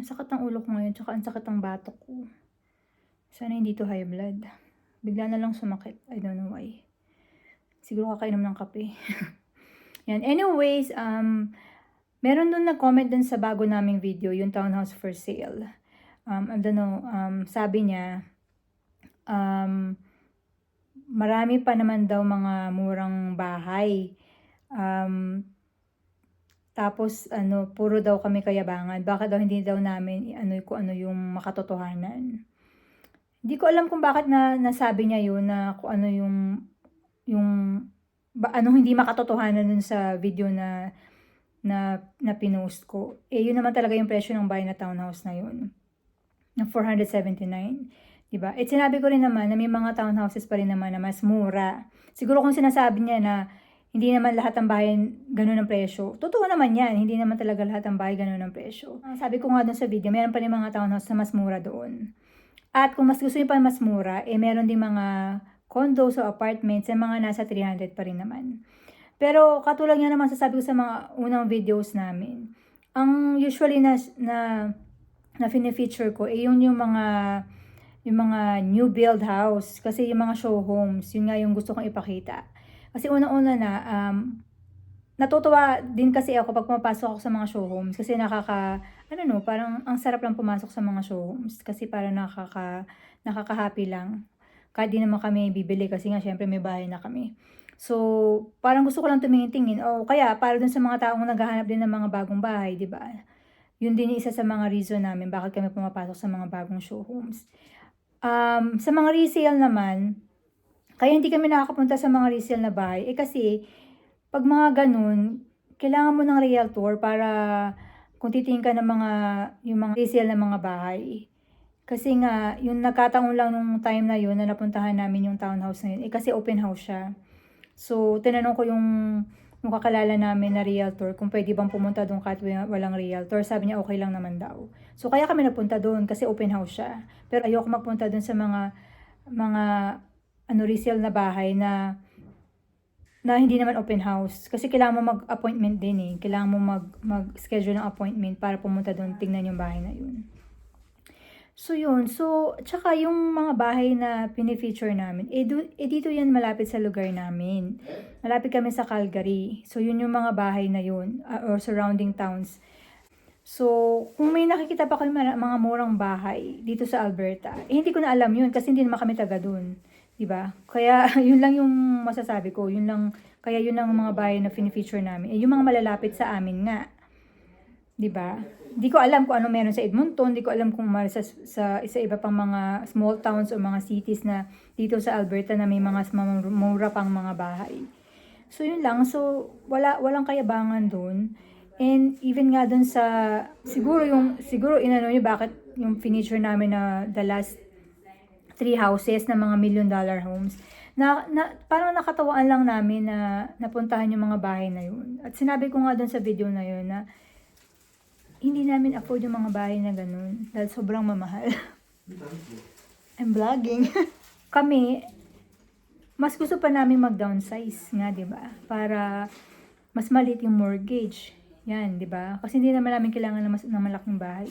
Ang sakit ng ulo ko ngayon, tsaka ang sakit ng batok ko. Sana hindi to high blood. Bigla na lang sumakit. I don't know why. Siguro kakainom ng kape. Yan. Anyways, um, meron dun nag-comment dun sa bago naming video, yung townhouse for sale. Um, I don't know, um, sabi niya, um, marami pa naman daw mga murang bahay. Um, tapos ano, puro daw kami kayabangan. Baka daw hindi daw namin ano kung ano yung makatotohanan. Hindi ko alam kung bakit na nasabi niya yun na kung ano yung yung ba, ano hindi makatotohanan dun sa video na na na pinost ko. Eh yun naman talaga yung presyo ng bahay na townhouse na yun. Ng 479. 'di ba? At sinabi ko rin naman na may mga townhouses pa rin naman na mas mura. Siguro kung sinasabi niya na hindi naman lahat ng bahay ganun ang presyo. Totoo naman yan. Hindi naman talaga lahat ng bahay ganun ang presyo. Sabi ko nga dun sa video, meron pa rin mga townhouse na mas mura doon. At kung mas gusto niyo pa mas mura, eh meron din mga condos o apartments na mga nasa 300 pa rin naman. Pero katulad nga naman sasabi ko sa mga unang videos namin, ang usually na, na, na fine-feature ko, eh yun yung mga yung mga new build house. Kasi yung mga show homes, yun nga yung gusto kong ipakita. Kasi unang-una na, um, natutuwa din kasi ako pag pumapasok ako sa mga show homes. Kasi nakaka, ano no, parang ang sarap lang pumasok sa mga show homes. Kasi parang nakaka, nakaka-happy lang. Kahit di naman kami bibili kasi nga syempre may bahay na kami. So, parang gusto ko lang tumingin-tingin. O kaya, para dun sa mga taong naghahanap din ng mga bagong bahay, di ba? Yun din isa sa mga reason namin bakit kami pumapasok sa mga bagong show homes. Um, sa mga resale naman, kaya hindi kami nakakapunta sa mga resale na bahay. Eh kasi, pag mga ganun, kailangan mo ng realtor para kung titingin ka ng mga, yung mga resale na mga bahay. Kasi nga, yung nagkataon lang nung time na yun na napuntahan namin yung townhouse na yun, eh kasi open house siya. So, tinanong ko yung, yung kakalala namin na realtor kung pwede bang pumunta doon kahit walang realtor. Sabi niya okay lang naman daw. So, kaya kami napunta doon kasi open house siya. Pero ayoko magpunta doon sa mga mga ano resale na bahay na na hindi naman open house kasi kailangan mo mag-appointment din eh. Kailangan mo mag mag-schedule ng appointment para pumunta doon tingnan yung bahay na yun. So yun, so tsaka yung mga bahay na pini-feature namin, eh, du, eh dito yan malapit sa lugar namin. Malapit kami sa Calgary. So yun yung mga bahay na yun uh, or surrounding towns. So, kung may nakikita pa kayo mga murang bahay dito sa Alberta, eh, hindi ko na alam yun kasi hindi naman kami taga doon. 'Di ba? Kaya yun lang yung masasabi ko, yun lang kaya yun ang mga bahay na fini-feature namin. Eh, yung mga malalapit sa amin nga. 'Di ba? Di ko alam kung ano meron sa Edmonton, di ko alam kung mar sa, sa isa iba pang mga small towns o mga cities na dito sa Alberta na may mga mura pang mga bahay. So yun lang. So wala walang kayabangan doon. And even nga doon sa siguro yung siguro inano niyo bakit yung furniture namin na the last three houses na mga million dollar homes. Na, na parang nakatawaan lang namin na napuntahan yung mga bahay na yun. At sinabi ko nga doon sa video na yun na hindi namin afford yung mga bahay na ganun dahil sobrang mamahal. I'm vlogging. Kami, mas gusto pa namin mag-downsize nga, di ba? Para mas maliit yung mortgage. Yan, di ba? Kasi hindi naman namin kailangan ng, mas, ng malaking bahay.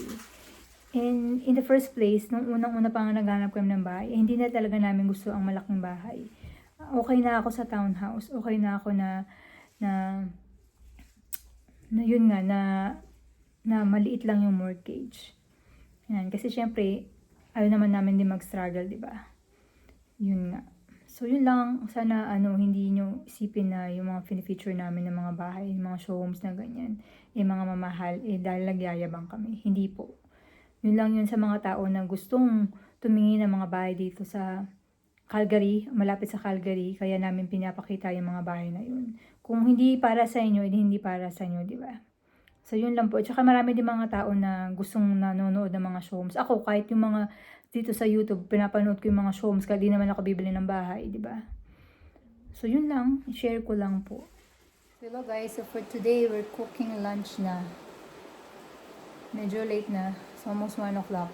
And in the first place, nung unang-una pa nga naghanap kami ng bahay, eh, hindi na talaga namin gusto ang malaking bahay. Okay na ako sa townhouse. Okay na ako na, na, na yun nga, na, na maliit lang yung mortgage. Yan. Kasi syempre, ayaw naman namin din mag-struggle, di ba? Yun nga. So, yun lang. Sana, ano, hindi nyo isipin na yung mga feature namin ng mga bahay, yung mga showhomes na ganyan, eh, mga mamahal, eh, dahil nagyayabang kami. Hindi po. Yun lang yun sa mga tao na gustong tumingin ng mga bahay dito sa Calgary, malapit sa Calgary, kaya namin pinapakita yung mga bahay na yun. Kung hindi para sa inyo, hindi, para sa inyo, di ba? So, yun lang po. Tsaka marami din mga tao na gustong nanonood ng mga showrooms. Ako, kahit yung mga dito sa YouTube, pinapanood ko yung mga showrooms, kaya di naman ako bibili ng bahay, di ba? So, yun lang. Share ko lang po. Hello guys, so for today, we're cooking lunch na. Medyo late na. It's almost 1 o'clock.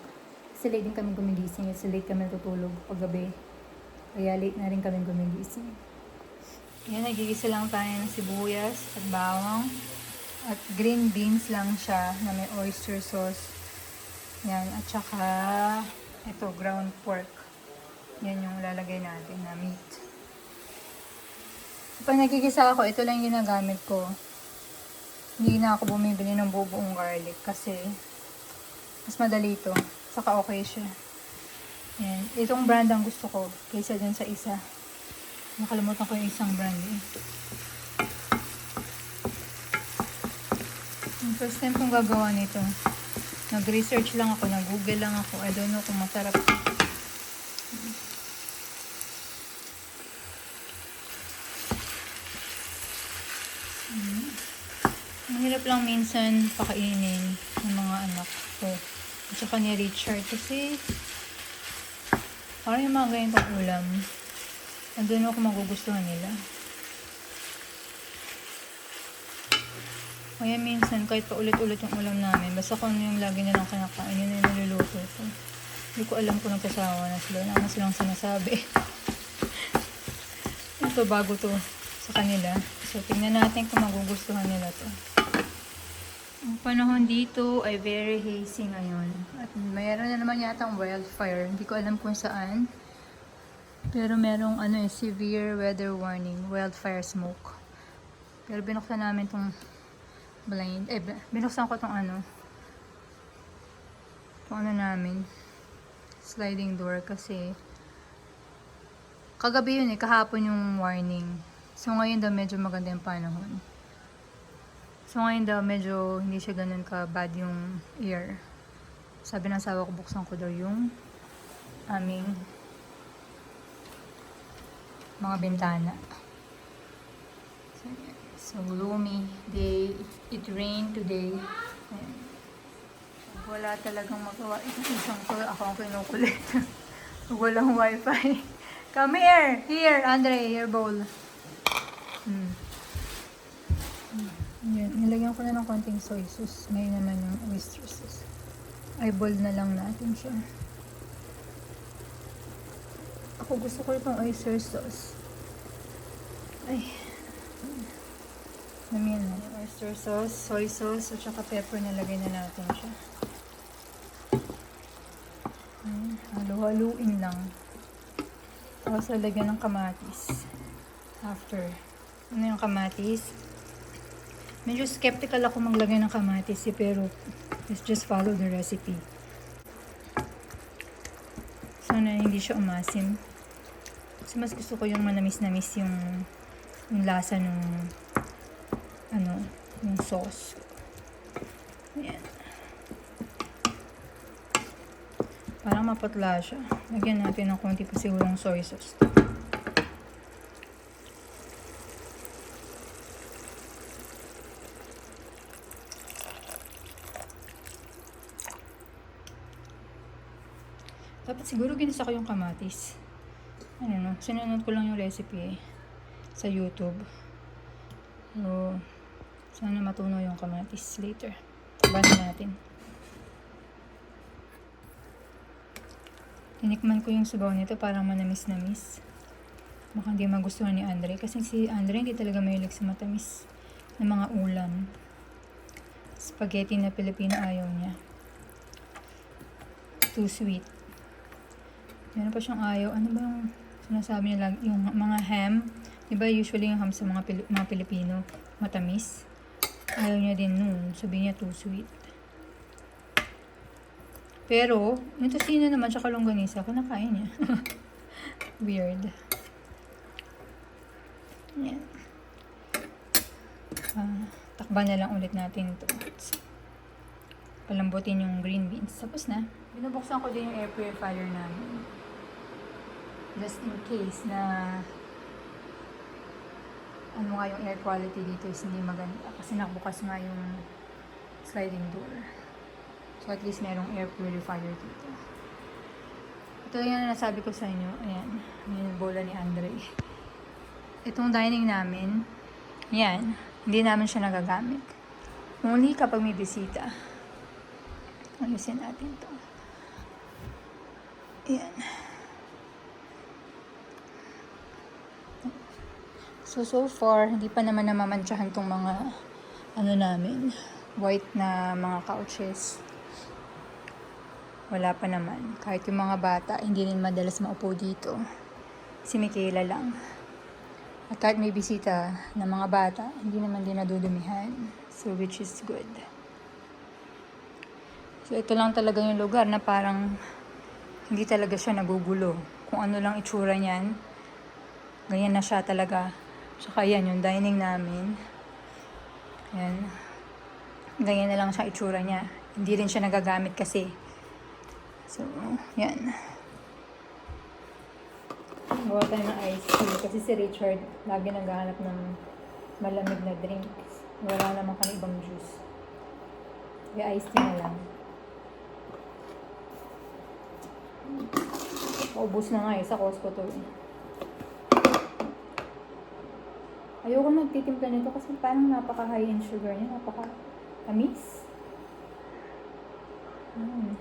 Kasi late din kami gumigising. Kasi late kami tutulog paggabi. Kaya late na rin kami gumigising. Yan, nagigisa lang tayo ng sibuyas at bawang. At green beans lang siya na may oyster sauce. Yan, at saka ito, ground pork. Yan yung lalagay natin na meat. Pag nagkikisa ako, ito lang yung ginagamit ko. Hindi na ako bumibili ng bubuong garlic kasi mas madali ito. Saka okay siya. Yan. Itong brand ang gusto ko kaysa dun sa isa. Nakalimutan ko yung isang brand eh. Yung first time kong gagawa nito. Nag-research lang ako, nag-google lang ako. I don't know kung masarap. Mahirap lang minsan pakainin ng mga anak. At saka ni Richard kasi parang yung mga ganitong ulam. Andun ako magugustuhan nila. Kaya minsan, kahit pa ulit-ulit yung ulam namin, basta kung ano yung lagi nilang kinakain, yun yung niluluto ko. Hindi ko alam kung nagsasawa na sila. Wala na silang sinasabi. Ito, bago to sa kanila. So, tingnan natin kung magugustuhan nila to. Ang panahon dito ay very hazy ngayon. At mayroon na naman yata ang wildfire. Hindi ko alam kung saan. Pero merong ano eh, severe weather warning, wildfire smoke. Pero binuksan namin tong blind, eh, binuksan ko tong ano, tong ano namin, sliding door kasi kagabi yun eh, kahapon yung warning. So ngayon daw medyo maganda yung panahon. So ngayon daw medyo hindi siya ganun ka bad yung air. Sabi ng asawa ko buksan ko daw yung aming mga bintana. So, so gloomy day. It, rained today. Ayan. Wala talagang magawa. Isang ko, ako ang kinukulit. Walang wifi. Come here! Here, Andre, your bowl. Nilagyan ko na ng konting soy sauce. Ngayon naman yung oyster sauce. Eyeball na lang natin siya. Ako gusto ko itong oyster sauce. Ay. Namiyan na. Oyster sauce, soy sauce, at saka pepper nilagay na natin siya. Halo-haluin lang. Tapos lalagyan ng kamatis. After. Ano yung kamatis? Medyo skeptical ako maglagay ng kamatis eh, pero let's just follow the recipe. Sana hindi siya umasim. Kasi mas gusto ko yung manamis-namis yung, yung lasa ng ano, yung sauce. Ayan. Parang mapatla siya. Lagyan natin ng konti pa sigurong soy sauce. Siguro ginisa ko yung kamatis. Ano no, sinunod ko lang yung recipe eh, sa YouTube. So, sana matunaw yung kamatis later. Tabanin natin. Tinikman ko yung sabaw nito parang manamis-namis. Baka hindi magustuhan ni Andre. Kasi si Andre hindi talaga mahilig sa matamis na mga ulam. Spaghetti na Pilipino ayaw niya. Too sweet. Meron pa siyang ayaw. Ano ba yung sinasabi niya lagi? Yung mga ham. Diba usually yung ham sa mga, Pili- mga Pilipino matamis. Ayaw niya din nun. Sabi niya too sweet. Pero, yung tocino naman tsaka longganisa, kinakain niya. Weird. Yan. Ah, takban na lang ulit natin ito. Palambutin yung green beans. Tapos na. Binubuksan ko din yung air purifier namin. Just in case na ano nga yung air quality dito is hindi maganda. Kasi nakabukas nga yung sliding door. So at least merong air purifier dito. Ito yung nasabi ko sa inyo. Ayan. Yung bola ni Andre. Itong dining namin, yan. Hindi namin siya nagagamit. Only kapag may bisita. Ayusin natin to. Ayan. So, so far, hindi pa naman namamantsahan tong mga ano namin, white na mga couches. Wala pa naman. Kahit yung mga bata, hindi rin madalas maupo dito. Si Michaela lang. At kahit may bisita ng mga bata, hindi naman din nadudumihan. So, which is good. So, ito lang talaga yung lugar na parang hindi talaga siya nagugulo. Kung ano lang itsura niyan, ganyan na siya talaga. Tsaka yan, yung dining namin. Yan. Ganyan na lang siya itsura niya. Hindi rin siya nagagamit kasi. So, yan. Gawa tayo ng ice tea. Kasi si Richard, lagi naghahanap ng malamig na drinks. Wala naman kami ibang juice. Kaya ice tea na lang. Paubos na nga eh, sa Costco to eh. Ayoko nagtitimpla nito kasi parang napaka-high in sugar niya, napaka-tamis. Mm.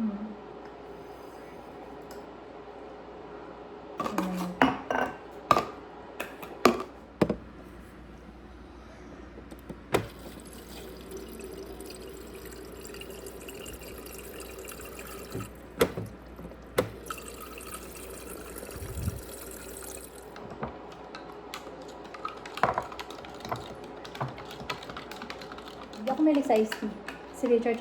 Mm. Ito naman. Hindi ako mahilig sa iced tea. Si Richard